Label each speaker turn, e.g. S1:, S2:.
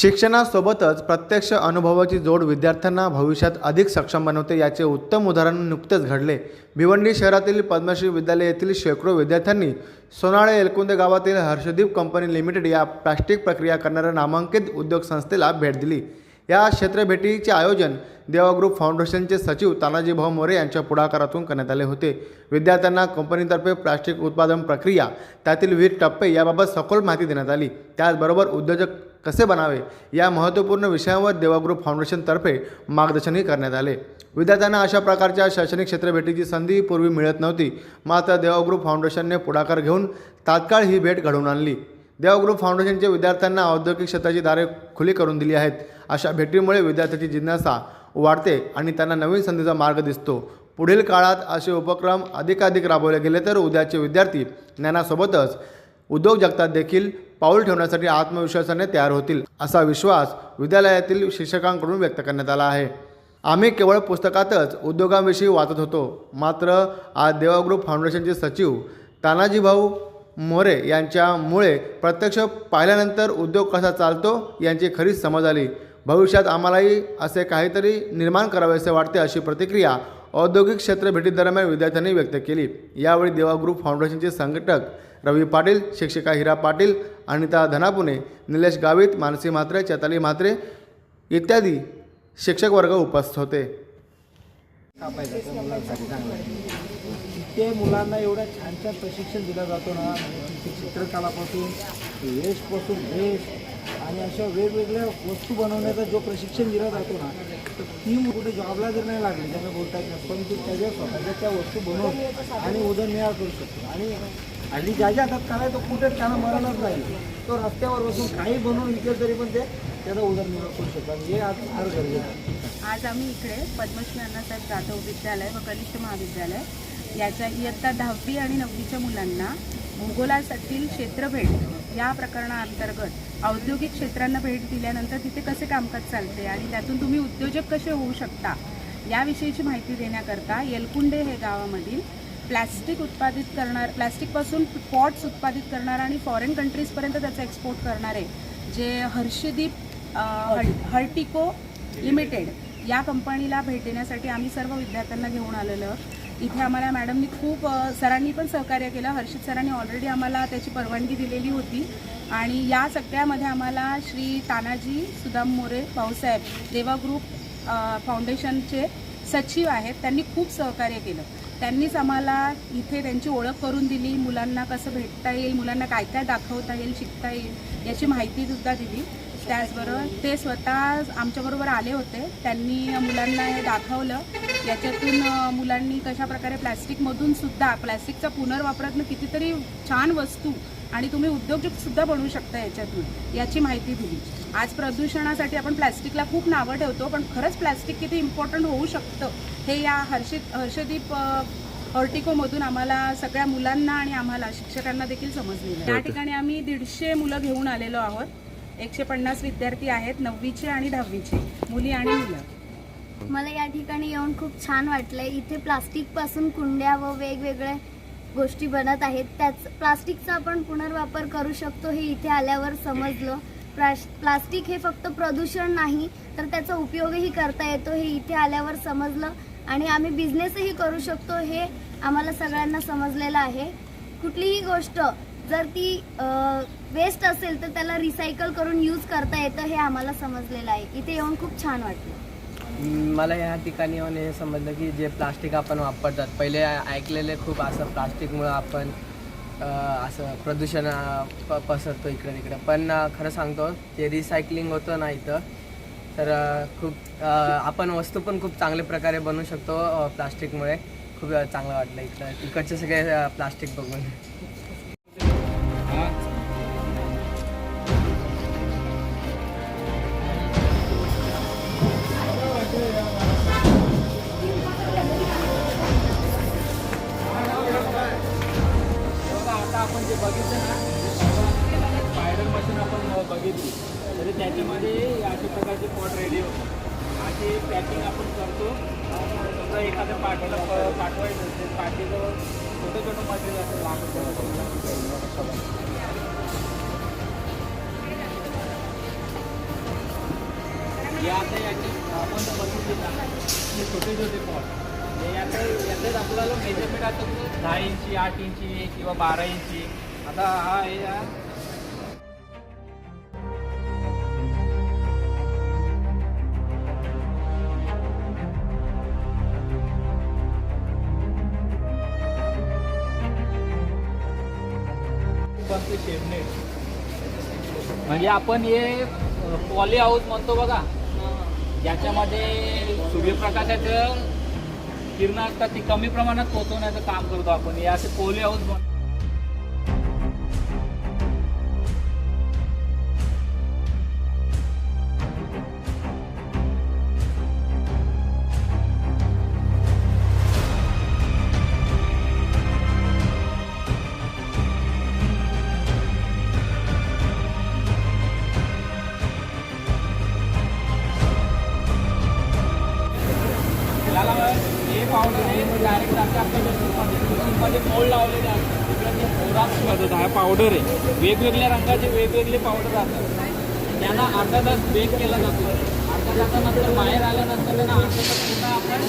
S1: शिक्षणासोबतच प्रत्यक्ष अनुभवाची जोड विद्यार्थ्यांना भविष्यात अधिक सक्षम बनवते याचे उत्तम उदाहरण नुकतेच घडले. भिवंडी शहरातील पद्मश्री विद्यालय येथील शेकडो विद्यार्थ्यांनी सोनाळे एलकुंदे गावातील हर्षदीप कंपनी लिमिटेड या प्लास्टिक प्रक्रिया करणाऱ्या नामांकित उद्योग संस्थेला भेट दिली. या क्षेत्रभेटीचे आयोजन देवा ग्रुप फाउंडेशनचे सचिव तानाजी भाऊ मोरे यांच्या पुढाकारातून करण्यात आले होते. विद्यार्थ्यांना कंपनीतर्फे प्लास्टिक उत्पादन प्रक्रिया त्यातील विविध टप्पे याबाबत सखोल माहिती देण्यात आली. त्याचबरोबर उद्योजक कसे बनावे या महत्त्वपूर्ण विषयांवर देवा फाउंडेशनतर्फे मार्गदर्शनही करण्यात आले. विद्यार्थ्यांना अशा प्रकारच्या शैक्षणिक क्षेत्रभेटीची संधी पूर्वी मिळत नव्हती. मात्र देवा फाउंडेशनने पुढाकार घेऊन तात्काळ ही भेट घडवून आणली. देवा फाउंडेशनचे विद्यार्थ्यांना औद्योगिक क्षेत्राची दारे खुली करून दिली आहेत. अशा भेटीमुळे विद्यार्थ्यांची जिज्ञासा वाढते आणि त्यांना नवीन संधीचा मार्ग दिसतो. पुढील काळात असे उपक्रम अधिकाधिक राबवले गेले तर उद्याचे विद्यार्थी ज्ञानासोबतच उद्योग जगतात देखील पाऊल ठेवण्यासाठी आत्मविश्वासाने तयार होतील असा विश्वास विद्यालयातील शिक्षकांकडून व्यक्त करण्यात आला आहे. आम्ही केवळ पुस्तकातच उद्योगांविषयी वाचत होतो मात्र आज देवा ग्रुप फाउंडेशनचे सचिव तानाजी भाऊ मोरे यांच्यामुळे प्रत्यक्ष पाहिल्यानंतर उद्योग कसा चालतो यांची खरीच समज आली. भविष्यात आम्हालाही असे काहीतरी निर्माण करावेसे वाटते अशी प्रतिक्रिया औद्योगिक क्षेत्र भेटीदरम्यान विद्यार्थ्यांनी व्यक्त केली. यावेळी देवा ग्रुप फाउंडेशनचे संघटक रवी पाटील शिक्षिका हिरा पाटील अनिता धनापुणे निलेश गावित मानसी म्हात्रे चैताली म्हात्रे इत्यादी शिक्षक वर्ग उपस्थित होते.
S2: चांगलं आहे. ते मुलांना एवढं छान छान प्रशिक्षण दिलं जातो ना. ते चित्रकलापासून वेशपासून वेश आणि अशा वेगवेगळ्या वस्तू बनवण्याचा जो प्रशिक्षण दिला जातो ना तर ती कुठे जॉबला जर नाही लागली त्यांना बोलता येत नाही. पण ती त्याच्या स्वतःच्या त्या वस्तू बनवून आणि उदरनिर्वाह करू शकतो आणि आणि ज्याच्या हातात काय तो कुठेच त्याला मरणच नाही. तो रस्त्यावर बसून काही बनवून विकेल तरी पण ते त्याचा उदरनिर्वाह करू शकतात. हे आज फार गरजेचं आहे.
S3: आज आम्ही इकडे पद्मश्री अण्णासाहेब जाधव विद्यालय व कनिष्ठ महाविद्यालय याच्या इयत्ता दहावी आणि नववीच्या मुलांना भूगोलासाठी क्षेत्रभेट या प्रकरणाअंतर्गत औद्योगिक क्षेत्रांना भेट दिल्यानंतर तिथे कसे कामकाज चालते आणि त्यातून तुम्ही उद्योजक कसे होऊ शकता याविषयीची माहिती देण्याकरता येलकुंडे हे गावामधील प्लॅस्टिक उत्पादित करणार प्लॅस्टिकपासून पॉट्स उत्पादित करणार आणि फॉरेन कंट्रीजपर्यंत त्याचा एक्सपोर्ट करणारे जे हर्षदीप हर्टिको लिमिटेड या कंपनीला भेट देण्यासाठी आम्ही सर्व विद्यार्थ्यांना घेऊन आलेलो. इथे आम्हाला मॅडमनी खूप सरांनी पण सहकार्य केलं. हर्षित सरांनी ऑलरेडी आम्हाला त्याची परवानगी दिलेली होती. आणि या सगळ्यामध्ये आम्हाला श्री तानाजी सुदाम मोरे भाऊसाहेब देवा ग्रुप फाउंडेशनचे सचिव आहेत त्यांनी खूप सहकार्य केलं. त्यांनीच आम्हाला इथे त्यांची ओळख करून दिली मुलांना कसं भेटता येईल मुलांना काय काय दाखवता येईल शिकता येईल याची माहितीसुद्धा दिली. त्याचबरोबर ते स्वतः आमच्याबरोबर आले होते. त्यांनी मुलांना हे दाखवलं. याच्यातून मुलांनी कशाप्रकारे प्लॅस्टिकमधून सुद्धा प्लॅस्टिकचा पुनर्वापरातनं कितीतरी छान वस्तू आणि तुम्ही उद्योजकसुद्धा बनवू शकता याच्यातून याची माहिती दिली. आज प्रदूषणासाठी आपण प्लॅस्टिकला खूप नावं ठेवतो पण खरंच प्लॅस्टिक किती इम्पॉर्टंट होऊ शकतं हे या हर्षित हर्षदीप अ, हॉर्टिकोमधून आम्हाला सगळ्या मुलांना आणि आम्हाला शिक्षकांना देखील समजलेलं आहे. या ठिकाणी आम्ही दीडशे मुलं घेऊन आलेलो आहोत. एकशे पन्नास विद्यार्थी आहेत नववीचे आणि दहावीचे मुली आणि मुलं.
S4: मला या ठिकाणी येऊन खूप छान वाटलंय. इथे प्लास्टिकपासून कुंड्या व वेगवेगळ्या गोष्टी बनत आहेत. त्याच प्लास्टिकचा आपण पुनर्वापर करू शकतो हे इथे आल्यावर समजलं. प्लास प्लास्टिक हे फक्त प्रदूषण नाही तर त्याचा उपयोगही करता येतो हे इथे आल्यावर समजलं. आणि आम्ही बिझनेसही करू शकतो हे आम्हाला सगळ्यांना समजलेलं आहे. कुठलीही गोष्ट जर ती वेस्ट असेल तर त्याला रिसायकल करून यूज करता येतं हे आम्हाला समजलेलं आहे. इथे येऊन खूप छान वाटलं.
S5: मला या ठिकाणी येऊन हे समजलं की जे प्लास्टिक आपण वापरतात पहिले ऐकलेले खूप असं प्लास्टिकमुळं आपण असं प्रदूषण प पसरतो इकडे तिकडे. पण खरं सांगतो ते रिसायकलिंग होतं ना इथं तर खूप आपण वस्तू पण खूप चांगल्या प्रकारे बनवू शकतो प्लास्टिकमुळे. खूप चांगलं वाटलं इकडं. इकडचे सगळे प्लास्टिक बघून.
S2: बघितलं ना. स्पायडर मशीन आपण बघितली. तरी त्याच्यामध्ये अशा प्रकारचे पॉट रेडी होतात अशी पॅकिंग आपण करतो. समजा एखाद्या पाठीला पाठवायचं असेल पाठीजवळ छोटं छोटं मटेरियल असेल लाकूड हे आता याची आपण तर ना हे छोटे छोटे पॉट हे याचं याच्यात आपल्याला मेजरमेंट आता दहा इंची आठ इंची किंवा बारा इंची आता हा आहे म्हणजे आपण हे पॉली हाऊस म्हणतो बघा. ज्याच्यामध्ये सूर्यप्रकाशाचं किरण असतात ती कमी प्रमाणात पोचवण्याचं काम करतो आपण. हे असे पॉली हाऊस म्हणतो. पावडर आहे. डायरेक्ट आपल्या मशीनमध्ये मोड लावलेले असतात तिकडे ते मदत हा पावडर आहे वेगवेगळ्या रंगाचे वेगवेगळे पावडर असतात त्यांना अर्धा तास बेक केला जातो. अर्धा तासानंतर बाहेर आल्यानंतर त्यांना अर्धा तास पुन्हा आपण